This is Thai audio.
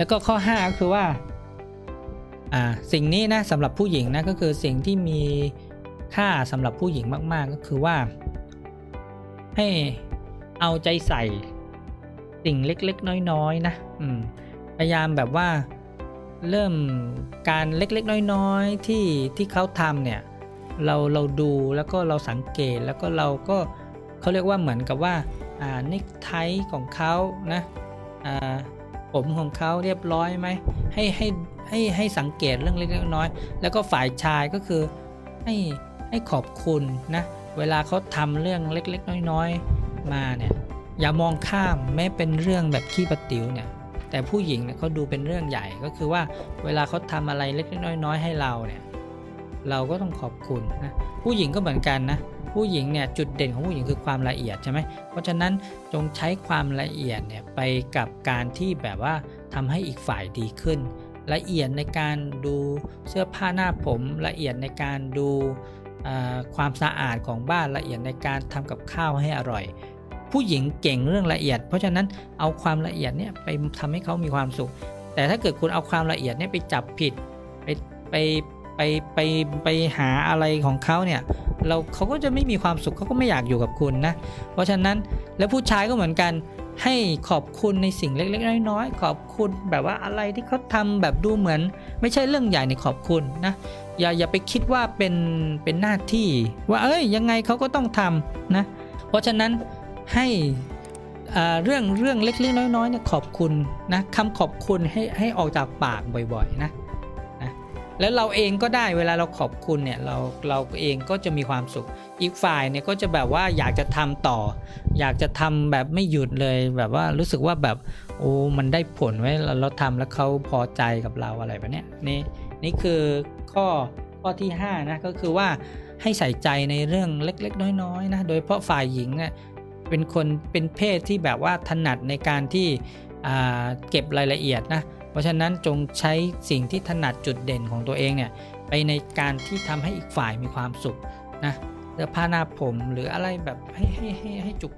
แล้วก็ข้อ5ก็คือว่าอ่าสิ่งนี้นะสำหรับผู้หญิงนะก็คือสิ่งที่มีค่าสำหรับผู้หญิงมาก ๆ ก็คือว่า ให้เอาใจใส่สิ่งเล็ก ๆ น้อย ๆ นะอืมพยายามแบบว่าเริ่มการเล็กๆ น้อยๆที่ที่เขาทำเนี่ยเราเราดูแล้วก็เราสังเกตแล้วก็เราก็เขาเรียกว่าเหมือนกับว่าอ่าเนคไทของเขานะอ่า ผมของเขาเรียบร้อยไหมให้ให้ให้ให้สังเกตเรื่องเล็กๆน้อยๆแล้วก็ฝ่ายชายก็คือให้ให้ขอบคุณนะเวลาเขาทำเรื่องเล็กๆ น้อยๆ มาเนี่ยอย่ามองข้ามแม้เป็นเรื่องแบบขี้ประติ๋วเนี่ยแต่ผู้หญิงเนี่ยเขาดูเป็นเรื่องใหญ่ก็คือว่าเวลาเขาทำอะไรเล็กๆน้อยๆ ให้เราเนี่ย เราก็ต้องขอบคุณนะผู้หญิงก็เหมือนกันนะผู้หญิงเนี่ยจุดเด่นของผู้หญิงคือความละเอียดใช่ไหมเพราะฉะนั้นจงใช้ความละเอียดเนี่ยไปกับการที่แบบว่าทำให้อีกฝ่ายดีขึ้น ละเอียดในการดูเสื้อผ้าหน้าผมละเอียดในการดูความสะอาดของบ้านละเอียดในการทำกับข้าวให้อร่อย ผู้หญิงเก่งเรื่องละเอียด เพราะฉะนั้นเอาความละเอียดเนี่ยไปทำให้เขามีความสุข แต่ถ้าเกิดคุณเอาความละเอียดเนี่ยไปจับผิดไปไป ไปไปไปหาอะไรของเขาเนี่ยเราเขาก็จะไม่มีความสุขเขาก็ไม่อยากอยู่กับคุณนะ เพราะฉะนั้นแล้วผู้ชายก็เหมือนกันให้ขอบคุณในสิ่งเล็ก ๆ น้อยๆขอบคุณแบบว่าอะไรที่เขาทำแบบดูเหมือน ไม่ใช่เรื่องใหญ่ในขอบคุณนะอย่าอย่าไปคิดว่าเป็นเป็นหน้าที่ ว่าเอ้ยยังไงเขาก็ต้องทำนะเพราะฉะนั้นให้อ่าเรื่องเรื่องเล็กๆน้อยๆเนี่ยขอบคุณนะคำขอบคุณให้ให้ออกจากปากบ่อยๆนะ แล้วเราเองก็ได้เวลาเราขอบคุณเนี่ยเราเราเองก็จะมีความสุข อีกฝ่ายเนี่ยก็จะแบบว่าอยากจะทำต่อ อยากจะทำแบบไม่หยุดเลยแบบว่ารู้สึกว่าแบบโอ้มันได้ผลไว้เราเราทำแล้วเขาพอใจกับเราอะไรแบบเนี้ยนี่นี่คือข้อข้อที่5นะก็คือว่าให้ใส่ใจในเรื่องเล็ก ๆ น้อยๆนะโดยเฉพาะฝ่ายหญิงเนี่ยเป็นคนเป็นเพศที่แบบว่าถนัดในการที่เก็บรายละเอียดนะ เพราะฉะนั้นจงใช้สิ่งที่ถนัดจุดเด่นของตัวเองเนี่ยไปในการที่ทำให้อีกฝ่ายมีความสุขนะเสื้อผ้าหน้าผมหรืออะไรแบบให้ให้ให้ให้จุก